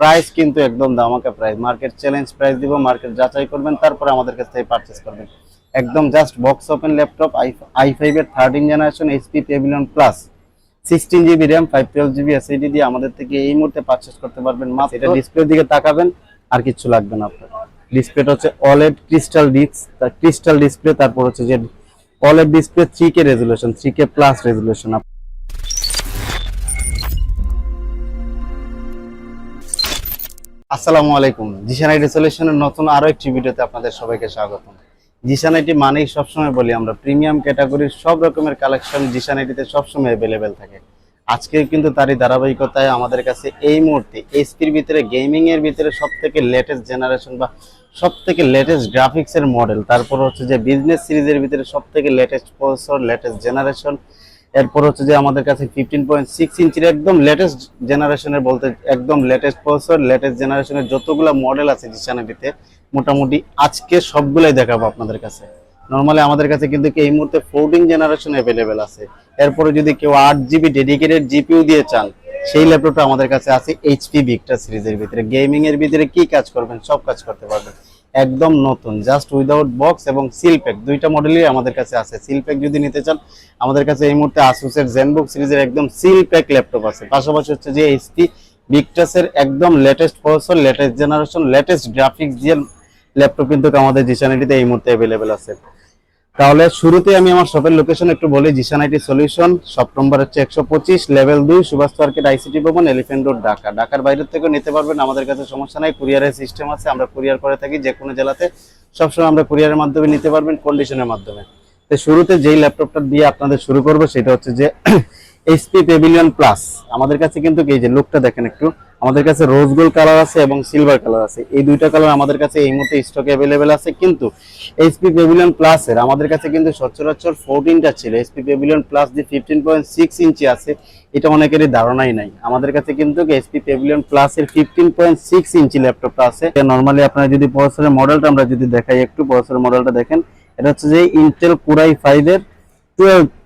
Price কিন্তু একদম দামাকা প্রাইস মার্কেট চ্যালেঞ্জ প্রাইস দিব মার্কেট যাচাই করবেন, তারপরে আমাদের কাছ থেকে পারচেস করবেন। একদম just box open laptop i five এর thirteen generation HP Pavilion plus sixteen GB RAM five twelve GB SSD দিয়ে আমাদের থেকে এই মুহূর্তে পারচেস করতে পারবেন। মাত্র এটা ডিসপ্লের দিকে তাকাবেন, আর কিছু লাগবে না আপনার। ডিসপ্লেটা হচ্ছে OLED crystal disc crystal display তারপর হচ্ছে যে OLED display three K resolution three K plus resolution আসসালামু আলাইকুম। জিশান আইটি সলিউশনের নতুন আরও একটি ভিডিওতে আপনাদের সবাইকে স্বাগতম। জিশান আইটি মানেই সবসময় বলি, আমরা প্রিমিয়াম ক্যাটাগরির সব রকমের কালেকশন জিশান আইটিতে সবসময় অ্যাভেলেবেল থাকে। আজকে কিন্তু তারই ধারাবাহিকতায় আমাদের কাছে এই মুহূর্তে এইচপির ভিতরে গেমিং এর ভিতরে সব থেকে লেটেস্ট জেনারেশন বা সব থেকে লেটেস্ট গ্রাফিক্স এর মডেল তারপর হচ্ছে যে বিজনেস সিরিজের ভিতরে সব থেকে লেটেস্ট প্রসেসর লেটেস্ট জেনারেশন এরপর হচ্ছে যে আমাদের কাছে ফিফটিন পয়েন্ট সিক্স ইঞ্চির একদম লেটেস্ট জেনারেশনের বলতে একদম লেটেস্ট প্রসেসর লেটেস্ট জেনারেশনের যতগুলো মডেল আছে জিসানাটিতে মোটামুটি আজকে সবগুলাই দেখাবো আপনাদের কাছে। নর্মালি আমাদের কাছে কিন্তু এই মুহূর্তে ফোরটিন জেনারেশন অ্যাভেলেবেল আছে। এরপরে যদি কেউ আট জিবি ডেডিকেটেড জিপিউ দিয়ে চান, সেই ল্যাপটপটা আমাদের কাছে আছে এইচপি ভিক্টার সিরিজের ভিতরে। গেমিং এর ভিতরে কি কাজ করবেন, সব কাজ করতে পারবেন। একদম নতুন জাস্ট উইদাউট বক্স এবং সিল প্যাক দুইটা মডেলই আমাদের কাছে আছে। সিল প্যাক যদি নিতে চান, আমাদের কাছে এই মুহূর্তে আসুসের জেনবুক সিরিজের একদম সিল প্যাক ল্যাপটপ আছে। পাশাপাশি হচ্ছে যে এইচপি ভিক্টাসের একদম latest processor latest generation latest graphics দিয়ে ল্যাপটপ কিন্তু আমাদের জিসানিটিতে এই মুহূর্তে অ্যাভেলেবেল আছে। তাহলে শুরুতে আমি আমার শপের লোকেশন একটু বলি Zishan IT solution shop number হচ্ছে একশো পঁচিশ লেভেল দুই Subhash market ICT Bhaban elephant road Dhaka ঢাকার বাইরের থেকেও নিতে পারবেন, আমাদের কাছে সমস্যা নাই কুরিয়ারের সিস্টেম আছে, আমরা কুরিয়ার করে থাকি, যে কোনো জেলাতে। সবসময় আমরা কুরিয়ারের মাধ্যমে নিতে পারবেন কন্ডিশনের মাধ্যমে। তো শুরুতে যেই ল্যাপটপটা দিয়ে আপনাদের শুরু করব, সেটা হচ্ছে যে এইচপি পেভিলিয়ন প্লাস আমাদের কাছে কিন্তু এই যে লুকটা দেখেন একটু, আমাদের কাছে রোজ গোল্ড কালার আছে এবং সিলভার কালার আছে। এই দুইটা কালার আমাদের কাছে এই মুহূর্তে স্টকে অ্যাভেলেবেল আছে, কিন্তু এইচপি পেভিলিয়ন প্লাস এর আমাদের কাছে কিন্তু সচরাচর ফোরটিনটা ছিল। এইচপি পেভিলিয়ন প্লাস যে ফিফটিন পয়েন্ট সিক্স ইঞ্চি আছে, এটা অনেকেরই ধারণাই নাই। আমাদের কাছে কিন্তু এইচপি পেভিলিয়ন প্লাস এর ফিফটিন পয়েন্ট সিক্স ইঞ্চি ল্যাপটপটা আছে। নর্মালি আপনারা যদি প্রসেসরের মডেলটা আমরা যদি দেখাই, একটু প্রসেসরের মডেলটা দেখেন, এটা হচ্ছে যে ইন্টেল কুরাই ফাইভ এর twelve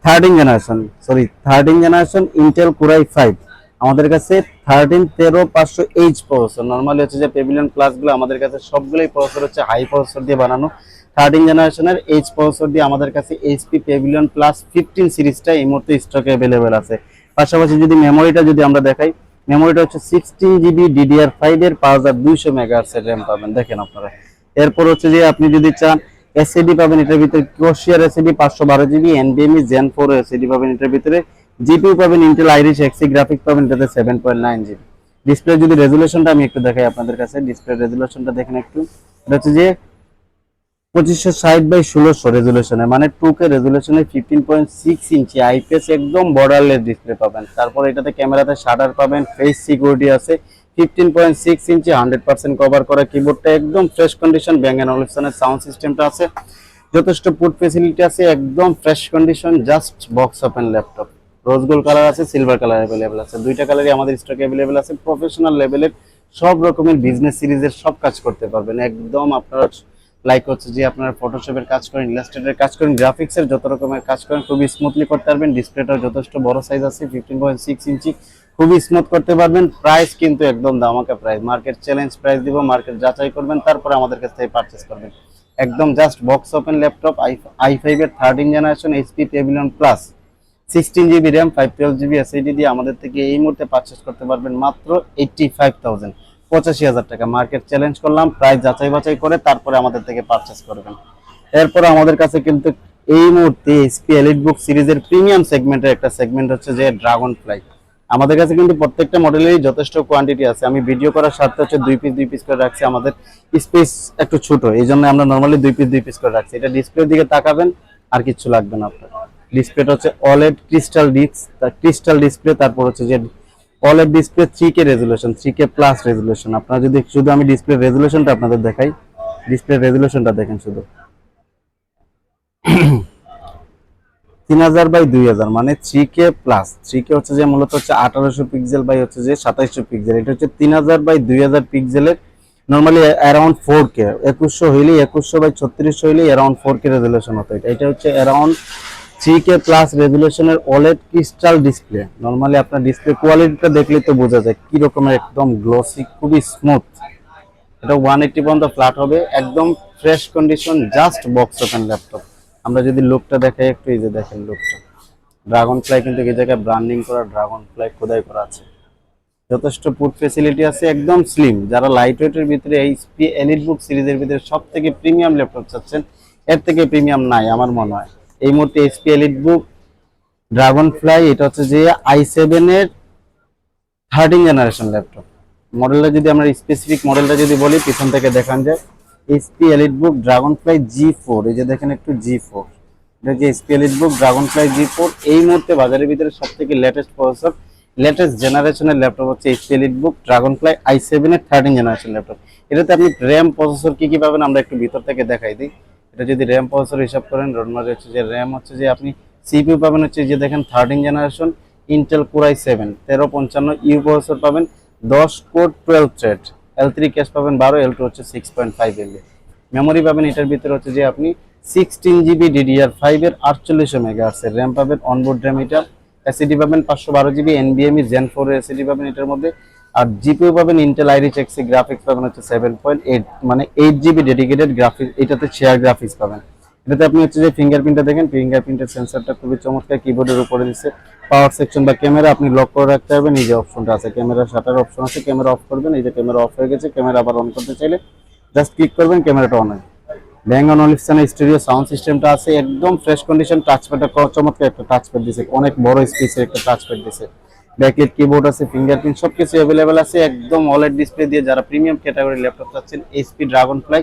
thirteen generation sorry thirteen generation Intel core i five আমাদের কাছে থার্টিন তেরো, পাঁচশো এইচ প্রসেসর নর্মালি হচ্ছে যে পেভিলিয়ন প্লাসগুলো আমাদের কাছে সবগুলোই প্রসেসর হচ্ছে হাই প্রসেসর দিয়ে বানানো। থার্টিন জেনারেশনের এইচ প্রসেসর দিয়ে আমাদের কাছে এইচপি পেভিলিয়ন প্লাস ফিফটিন সিরিজটা এই মুহূর্তে স্টকে অ্যাভেলেবেল আছে। পাশাপাশি যদি মেমোরিটা যদি আমরা দেখাই মেমোরিটা হচ্ছে সিক্সটিন জিবি ডিডিআর ফাইভ এর পাঁচ হাজার দুইশো মেগাহার্সের র্যাম পাবেন। দেখেন আপনারা। এরপর হচ্ছে যে আপনি যদি চান এসএডি পাবেন এটার ভিতরে কোশিয়ার এসএডি পাঁচশো বারো জিবি এনবিএমই জেন ফোর এসএডি পাবেন এটার ভিতরে। জিপিউ পাবেন ইন্টেল আইরিশ এক্সি গ্রাফিক্স পাবেন এটাতে seven point nine GB display যদি রেজুলেশনটা আমি একটু দেখাই আপনাদের কাছে ডিসপ্লে রেজুলেশনটা দেখেন একটু। এটা হচ্ছে যে পঁচিশশো ষাট বাই ষোলোশো রেজুলেশনে মানে two K রেজুলেশনে fifteen point six inch IPS একদম বর্ডারলেস ডিসপ্লে পাবেন। তারপর এটাতে ক্যামেরাতে শাটার পাবেন ফেস সিকিউরিটি আছে। Fifteen point six inch hundred percent cover করা কিবোর্ডটা একদম fresh condition Bang and sound সিস্টেমটা আছে। যথেষ্ট পুট ফেসিলিটি আছে, একদম fresh condition just box open laptop rose gold colour আছে সিলভার কালার অ্যাভেলেবেল আছে। দুইটা কালারই আমাদের স্টক অ্যাভেলেবেল আছে। প্রফেশনাল লেভেলের সব রকমের বিজনেস সিরিজের সব কাজ করতে পারবেন। একদম আপনারা লাইক হচ্ছে যে আপনারা ফটোশপের কাজ করেন ইলাস্ট্রেটের কাজ করেন গ্রাফিক্সের যত রকমের কাজ করেন, খুবই স্মুথলি করতে পারবেন। ডিসপ্লেটাও যথেষ্ট বড় সাইজ আছে ফিফটিন পয়েন্ট সিক্স ইঞ্চি খুবই স্মুথ করতে পারবেন। প্রাইস কিন্তু একদম দামাকা প্রাইস মার্কেট চ্যালেঞ্জ প্রাইস দিব মার্কেট যাচাই করবেন, তারপরে আমাদের কাছ থেকে পারচেস করবেন। একদম just box open laptop i i five এর thirteen generation HP Pavilion plus sixteen GB RAM five twelve GB SSD দিয়ে আমাদের থেকে এই মুহূর্তে পারচেস করতে পারবেন মাত্র এইটটি ফাইভ থাউজেন্ড পঁচাশি হাজার টাকা। মার্কেট চ্যালেঞ্জ করলাম প্রাইস যাচাই বাছাই করে তারপরে আমাদের থেকে পারচেস করবেন। এরপরে আমাদের কাছে কিন্তু এই মুহূর্তে এসপি এলিট বুক সিরিজের প্রিমিয়াম সেগমেন্টের একটা সেগমেন্ট হচ্ছে যে ড্রাগন ফ্লাই আমাদের কাছে কিন্তু প্রত্যেকটা মডেলেরই যথেষ্ট কোয়ান্টিটি আছে। আমি ভিডিও করার সাথে হচ্ছে দুই পিস দুই পিস করে রাখছি। আমাদের স্পেস একটু ছোট, এই জন্য আমরা নর্মালি দুই পিস দুই পিস করে রাখছি। এটা ডিসপ্লের দিকে তাকাবেন, আর কিছু লাগবে না আপনার। ডিসপ্লেটা হচ্ছে OLED crystal disc crystal display তারপর হচ্ছে যে OLED display three K resolution three K plus resolution আপনারা যদি শুধু আমি ডিসপ্লে রেজুলেশনটা আপনাদের দেখাই ডিসপ্লে রেজুলেশনটা দেখেন শুধু। তিন হাজার বাই দুই হাজার মানে three K plus three K হচ্ছে যে মূলত হচ্ছে আঠারোশো পিক্সেল বাই হচ্ছে যে সাতাইশশো পিক্সেল এটা হচ্ছে তিন হাজার বাই দুই হাজার পিক্সেলের নর্মালি অ্যারাউন্ড ফোর কে একুশশো হইলে একুশশো বাই ছত্রিশশো হইলে অ্যারাউন্ড ফোর কে রেজুলেশন হতো এটা। এটা হচ্ছে অ্যারাউন্ড থ্রি কে প্লাস রেজুলেশনের ওলেড ক্রিস্টাল ডিসপ্লে নর্মালি আপনার ডিসপ্লে কোয়ালিটিটা দেখলে তো বোঝা যায় কি রকমের একদম গ্লসি খুবই স্মুথ এটা ওয়ান এইটটি পর্যন্ত ফ্ল্যাট হবে। একদম fresh condition just box open laptop আমরা যদি লুকটা দেখাই একটু, এই যে দেখেন লুকটা ড্রাগন ফ্লাই কিন্তু এই জায়গায় ব্র্যান্ডিং করা ড্রাগন ফ্লাই খোদাই করা আছে। যথেষ্ট পুট ফেসিলিটি আছে, একদম স্লিম যারা লাইট ওয়েটের ভিতরে এইচপি এলিট বুক সিরিজের ভিতরে সব থেকে প্রিমিয়াম ল্যাপটপ চাচ্ছেন, এর থেকে প্রিমিয়াম নাই, আমার মনে হয়। এই মুহূর্তে HP EliteBook Dragonfly এটা হচ্ছে যে আই সেভেন এর থার্টিন জেনারেশন ল্যাপটপ মডেলটা যদি আমরা স্পেসিফিক মডেলটা যদি বলি, পিছন থেকে দেখান যায়। HP EliteBook Dragonfly G four এই যে দেখেন একটু জি ফোর এটা যে HP EliteBook Dragonfly G four এই মুহূর্তে বাজারের ভিতরে সব থেকে লেটেস্ট প্রসেসর লেটেস্ট জেনারেশনের ল্যাপটপ হচ্ছে HP EliteBook Dragonfly i seven এর থার্টিন জেনারেশন ল্যাপটপ এটাতে আপনি র্যাম প্রসেসর কী কী পাবেন আমরা একটু ভিতর থেকে দেখাই দিই। এটা যদি র্যাম প্রসেসর হিসাব করেন রোডমার হচ্ছে যে র্যাম হচ্ছে যে আপনি সিপিইউ পাবেন হচ্ছে যে দেখেন thirteen generation Intel core i seven তেরো পঞ্চান্ন ইউ প্রসেসর পাবেন, দশ core twelve thread L three cache পাবেন, বারো এল টু হচ্ছে six point five MB memory পাবেন এটার ভিতরে হচ্ছে যে আপনি সিক্সটিন জিবি ডিডিআর ফাইভের আটচল্লিশশো মেগাহার্সের র্যাম পাবেন অনবোর্ড র্যাম এটা। এসিডি পাবেন পাঁচশো বারো জিবি এনবিএমই জেন ফোর এসিডি পাবেন এটার মধ্যে। আর জিপিও পাবেন ইন্টেল আইরিচ এক্সি গ্রাফিক্স পাবেন হচ্ছে সেভেন পয়েন্ট এইট মানে এইট জিবি ডেডিকেটেড গ্রাফিক্স এটাতে শেয়ার গ্রাফিক্স পাবেন। এটাতে আপনি হচ্ছে যে ফিঙ্গারপ্রিন্টটা দেখেন ফিঙ্গারপ্রিন্টের সেন্সরটা খুবই চমৎকার কিবোর্ডের উপরে দিচ্ছে পাওয়ার সেকশন বা ক্যামেরা আপনি লক করে রাখতে পারবেন, এই যে অপশনটা আছে। ক্যামেরা শাটার অপশন আছে ক্যামেরা অফ করবেন, এই যে ক্যামেরা অফ হয়ে গেছে ক্যামেরা আবার অন করতে চাইলে জাস্ট ক্লিক করবেন ক্যামেরাটা অন হয় ব্যাঙ্গ অন অলিপসানের স্টুডিও সাউন্ড সিস্টেমটা আছে, একদম ফ্রেশ কন্ডিশন টাচপ্যাডটা চমৎকার একটা টাচপ্যাড দিছে। অনেক বড় স্পেসের একটা টাচপ্যাড দিছে। ব্যাকলিট কিবোর্ড আছে ফিঙ্গারপ্রিন্ট সবকিছু অ্যাভেলেবেল আছে। একদম অলেড ডিসপ্লে দিয়ে যারা প্রিমিয়াম ক্যাটাগরি ল্যাপটপ চাচ্ছেন HP Dragonfly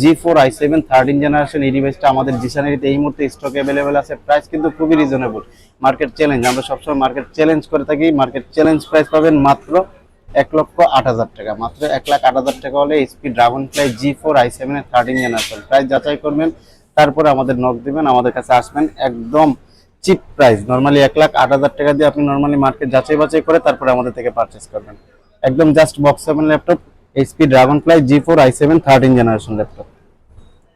G four i seven thirteen generation এই ডিভাইসটা আমাদের জিসানারিতে এই মুহূর্তে স্টক অ্যাভেলেবেল আছে। প্রাইস কিন্তু খুবই রিজনেবল মার্কেট চ্যালেঞ্জ আমরা সবসময় মার্কেট চ্যালেঞ্জ করে থাকি। মার্কেট চ্যালেঞ্জ প্রাইস পাবেন মাত্র এক লক্ষ আট হাজার টাকা। মাত্র এক লাখ আট হাজার টাকা হলে HP Dragonfly G four i seven এর থার্টিন জেনারেশন প্রাইস যাচাই করবেন, তারপরে আমাদের নক দিবেন, আমাদের কাছে আসবেন। একদম চিপ প্রাইস নর্মালি এক লাখ আট হাজার টাকা দিয়ে আপনি নর্মালি মার্কেট যাচাই বাছাই করে তারপরে আমাদের থেকে পারচেস করবেন। একদম just box seven laptop HP Dragonfly G four i seven thirteen generation laptop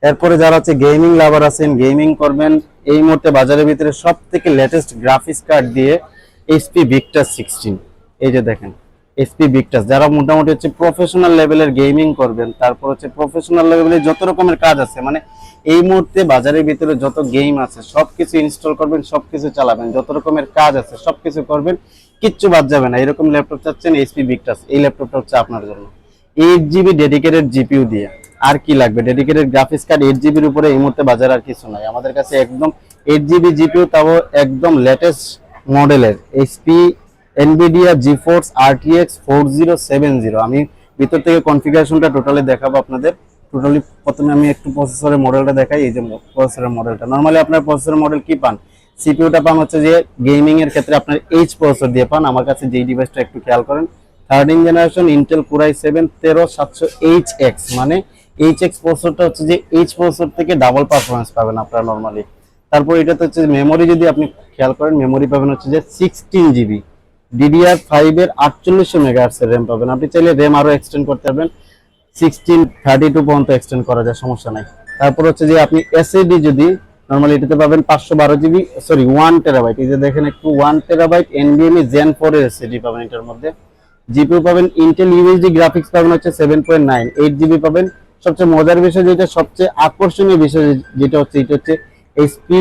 এরপরে যারা আছে গেমিং লাভার আছেন গেমিং করবেন, এই মুহূর্তে বাজারের ভিতরে সব থেকে লেটেস্ট গ্রাফিক্স কার্ড দিয়ে এইচপি ভিক্টার সিক্সটিন এই যে দেখেন এইচপি ভিক্টাস যারা মোটামুটি হচ্ছে প্রফেশনাল লেভেলের গেমিং করবেন, তারপর হচ্ছে প্রফেশনাল লেভেলের যত রকমের কাজ আছে মানে এই মুহূর্তে বাজারের ভিতরে যত গেম আছে সব কিছু ইনস্টল করবেন সব কিছু চালাবেন, যত রকমের কাজ আছে সব কিছু করবেন, কিচ্ছু বাদ যাবে না। এরকম ল্যাপটপ চাচ্ছেন এইচপি ভিক্টাস এই ল্যাপটপটা হচ্ছে আপনার জন্য। এইট জিবি ডেডিকেটেড জিপিউ দিয়ে আর কি লাগবে? ডেডিকেটেড গ্রাফিক্স কার্ড এইট জিবির উপরে এই মুহূর্তে বাজারে আর কিছু নাই। আমাদের কাছে একদম এইট জিবি জিপিইউ তাও একদম লেটেস্ট মডেলের HP NVIDIA GeForce RTX four zero seven zero আমি ভিতর থেকে কনফিগারেশনটা টোটালি দেখাবো আপনাদের। টোটালি প্রথমে আমি একটু প্রসেসরের মডেলটা দেখাই, এই যে প্রসেসরের মডেলটা নর্মালি আপনার প্রসেসরের মডেল কি পান? সিপিউটা পান হচ্ছে যে গেমিং এর ক্ষেত্রে আপনার এইচ প্রসেসর দিয়ে পান। আমার কাছে যেই ডিভাইসটা একটু খেয়াল করেন thirteen generation Intel core i seven তেরো সাতশো এইচ এক্স মানে এইচ এক্স প্রসেসরটা হচ্ছে যে এইচ প্রসেসর থেকে ডাবল পারফরমেন্স পাবেন আপনারা নর্মালি তারপর এটাতে হচ্ছে মেমোরি যদি আপনি খেয়াল করেন মেমোরি পাবেন হচ্ছে যে সিক্সটিন জিবি ডিডিআর ফাইভ এর আটচল্লিশশো মেগাহার্স র্যাম পাবেন। আপনি চাইলে র্যাম আরও এক্সটেন্ড করতে পারবেন। সিক্সটিন থার্টি টু পর্যন্ত এক্সটেন্ড করা যায়, সমস্যা নাই। তারপর হচ্ছে যে আপনি এসএডি যদি নর্মালি এটাতে পাবেন পাঁচশো বারো জিবি সরি ওয়ান টেরাবাইট এই যে দেখেন একটু ওয়ান টেরাবাইট এনবিএমই জেন ফোর এর এসএডি পাবেন এটার মধ্যে। জিপিইউ পাবেন ইন্টেল ইউএসডি গ্রাফিক্স পাবেন হচ্ছে seven point nine eight GB পাবেন। সবচেয়ে মজার বিষয় যেটা, সবচেয়ে আকর্ষণীয় বিষয় যেটা হচ্ছে, এটা হচ্ছে HP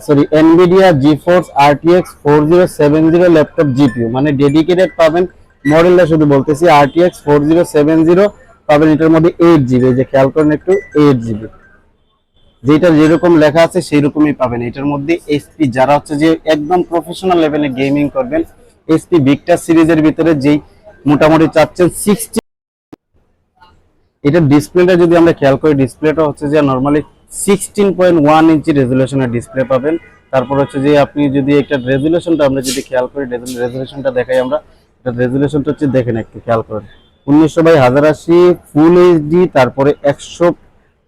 sorry NVIDIA GeForce RTX four zero seven zero laptop GPU মানে ডেডিকেটেড পাবেন মডেলটা শুধু বলতেছি RTX four zero seven zero পাবেন এটার মধ্যে এইট জিবি যে খেয়াল করেন একটু এইট জিবি যেটা যেরকম লেখা আছে সেই রকমই পাবেন। এটার মধ্যে এসপি যারা হচ্ছে যে একদম প্রফেশনাল লেভেলে গেমিং করবেন এসপি ভিক্টার সিরিজের ভিতরে যেই মোটামুটি চাচ্ছেন সিক্সটি এটার ডিসপ্লেটা যদি আমরা খেয়াল করি ডিসপ্লেটা হচ্ছে যে normally sixteen point one inch রেজুলেশনের display পাবেন। তারপর হচ্ছে যে আপনি যদি একটা রেজুলেশনটা আমরা যদি খেয়াল করি রেজুলেশনটা দেখাই আমরা। রেজুলেশনটা হচ্ছে দেখেন একটু খেয়াল করেন। উনিশশো বাই হাজার আশি ফুল এইচডি তারপরে একশো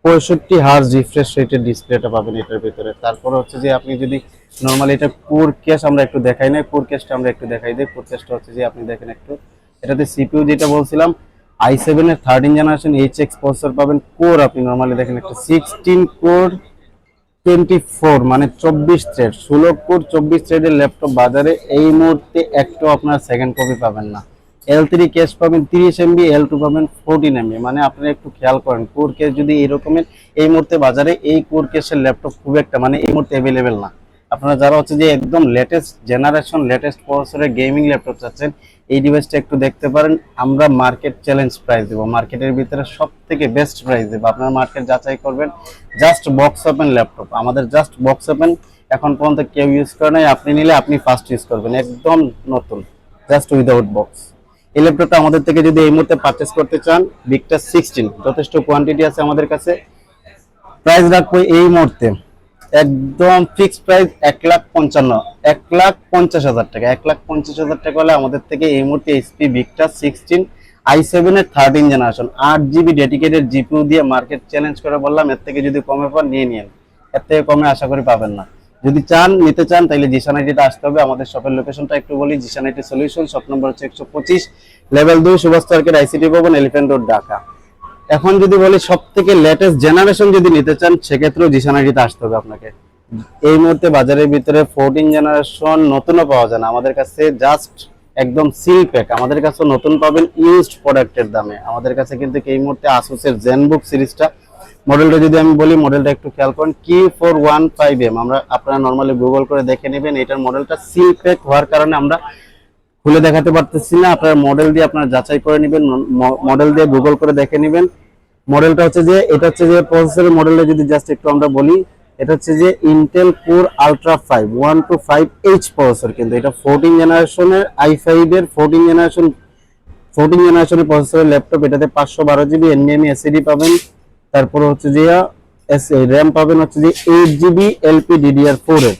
পঁয়ষট্টি হার্স রিফ্রেশ রেটের ডিসপ্লেটা পাবেন এটার ভিতরে। তারপরে হচ্ছে যে আপনি যদি নর্মালি এটা কোর ক্যাশ আমরা একটু দেখাই না কোর ক্যাশটা আমরা একটু দেখাই দিই। কোর ক্যাশটা হচ্ছে যে আপনি দেখেন একটু। এটাতে সিপিউ যেটা বলছিলাম আই সেভেন এর thirteen generation H X processor পাবেন। কোর আপনি নর্মালি দেখেন একটা সিক্সটিন কোর টোয়েন্টি ফোর মানে চব্বিশ থ্রেড ষোলো কোর চব্বিশ থ্রেডের ল্যাপটপ বাজারে এই মুহূর্তে একটু আপনার সেকেন্ড কপি পাবেন না। এল থ্রি কেস পাবেন, তিরিশ এমবি এল টু পাবেন ফোরটিন এমবি মানে আপনারা একটু খেয়াল করেন কোর কেস যদি এরকমের, এই মুহূর্তে বাজারে এই কোর কেসের ল্যাপটপ খুব একটা মানে এই মুহূর্তে অ্যাভেলেবেল না। আপনারা যারা হচ্ছে যে একদম লেটেস্ট জেনারেশন লেটেস্ট প্রসেসরের গেমিং ল্যাপটপ চাচ্ছেন, এই ডিভাইসটা একটু দেখতে পারেন। আমরা মার্কেট চ্যালেঞ্জ প্রাইস দেবো। মার্কেটের ভিতরে সব থেকে বেস্ট প্রাইস দেবো। আপনারা মার্কেট যাচাই করবেন। জাস্ট বক্স ওপেন ল্যাপটপ আমাদের জাস্ট বক্স ওপেন এখন পর্যন্ত কেউ ইউজ করে নাই। আপনি নিলে আপনি ফার্স্ট ইউজ করবেন। একদম নতুন। জাস্ট উইদাউট বক্স এই ল্যাপটপটা আমাদের থেকে যদি এই মুহূর্তে পারচেস করতে চান বিগটা সিক্সটিন যথেষ্ট কোয়ান্টিটি আছে আমাদের কাছে। প্রাইস রাখব এই মুহূর্তে। একদম ফিক্স প্রাইস এক লাখ পঞ্চান্ন, এক লাখ পঞ্চাশ হাজার টাকা। এক লাখ পঞ্চাশ হাজার টাকা হলে আমাদের থেকে এই মুহূর্তে এইচপি বিগটা সিক্সটিন আই সেভেন এর থার্টিন জেনারেশন আট জিবি ডেডিকেটেড জিপিউ দিয়ে মার্কেট চ্যালেঞ্জ করে বললাম, এর থেকে যদি কমে পান, নিয়ে নিন এর থেকে কমে আশা করি পাবেন না। যদি চান, নিতে চান, তাহলে জিসান আসতে হবে। আমাদের শপের লোকেশনটা একটু বলি Zishan IT solution shop number হচ্ছে একশো পঁচিশ লেভেল দুই, সুভাষ পার্কের আইসিটি ভবন এলিফেন্ট রোড ঢাকা। এখন যদি বলি সব থেকে লেটেস্ট জেনারেশন যদি নিতে চান, সেক্ষেত্রেও জিসান আইটিতে আসতে হবে আপনাকে। এই মুহূর্তে বাজারের ভিতরে ফোরটিন জেনারেশন নতুনও পাওয়া যায় না। আমাদের কাছে জাস্ট একদম সিল প্যাক আমাদের কাছে নতুন পাবেন ইউজড প্রোডাক্টের দামে। আমাদের কাছে কিন্তু এই মুহূর্তে আসুসের জেনবুক সিরিজটা। মডেলটা যদি আমি বলি মডেলটা একটু খেয়াল করেন কি ফোর ওয়ান ফাইভ এম আমরা আপনারা নর্মালি গুগল করে দেখে নেবেন, এটার মডেলটা সিল প্যাক হওয়ার কারণে আমরা খুলে দেখাতে পারতেছি না। আপনার মডেল দিয়ে আপনারা যাচাই করে নেবেন মডেল দিয়ে গুগল করে দেখে নেবেন। মডেলটা হচ্ছে যে, এটা হচ্ছে যে প্রসেসরের মডেলটা যদি জাস্ট একটু আমরা বলি, এটা হচ্ছে যে Intel core ultra five one two five H processor কিন্তু। এটা ফোরটিন জেনারেশনের আই ফাইভ এর ফোরটিন জেনারেশন ফোরটিন জেনারেশনের প্রসেসরের ল্যাপটপ এটাতে পাঁচশো বারো জিবি এনবিএমই এসিডি পাবেন। তারপর হচ্ছে যে র্যাম পাবেন হচ্ছে যে eight GB LP DDR four এর।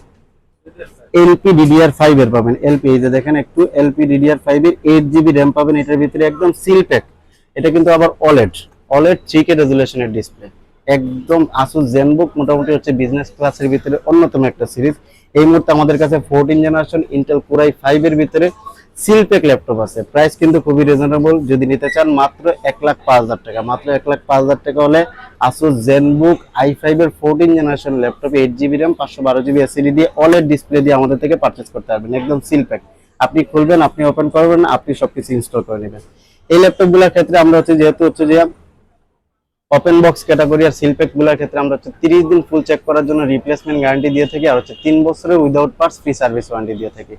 এলপি ডিডিআর ফাইভ এর পাবেন। এলপি, এই যে দেখেন একটু এলপি ডিডিআর ফাইভ এর এইট জিবি র্যাম পাবেন। এটার ভিতরে একদম সিল প্যাক এটা কিন্তু আবার অলেড অলেড থ্রিকে রেজুলেশনের ডিসপ্লে একদম আসুস জেনবুক মোটামুটি হচ্ছে বিজনেস ক্লাসের ভিতরে অন্যতম একটা সিরিজ এই মুহূর্তে আমাদের কাছে fourteen generation Intel core i five এর ভিতরে সিল প্যাক ল্যাপটপ আছে। প্রাইস কিন্তু খুবই রিজনেবল যদি নিতে চান, মাত্র এক লাখ পাঁচ হাজার টাকা। মাত্র এক লাখ পাঁচ হাজার টাকা হলে আসুস জেনবুক আই ফাইভ এর fourteen generation laptop eight GB RAM পাঁচশো বারো জিবি এসিডি দিয়ে অলেড ডিসপ্লে দিয়ে আমাদের থেকে পারচেস করতে পারবেন। একদম সিল প্যাক আপনি খুলবেন, আপনি ওপেন করবেন, আপনি সবকিছু ইনস্টল করে নেবেন। এই ল্যাপটপগুলোর ক্ষেত্রে আমরা হচ্ছে, যেহেতু হচ্ছে যে ওপেন বক্স ক্যাটাগরি আর সিলপ্যাকগুলোর ক্ষেত্রে আমরা হচ্ছে তিরিশ দিন ফুল চেক করার জন্য রিপ্লেসমেন্ট গ্যারান্টি দিয়ে থাকি। আর হচ্ছে তিন বছরের without parts free service warranty দিয়ে থাকি।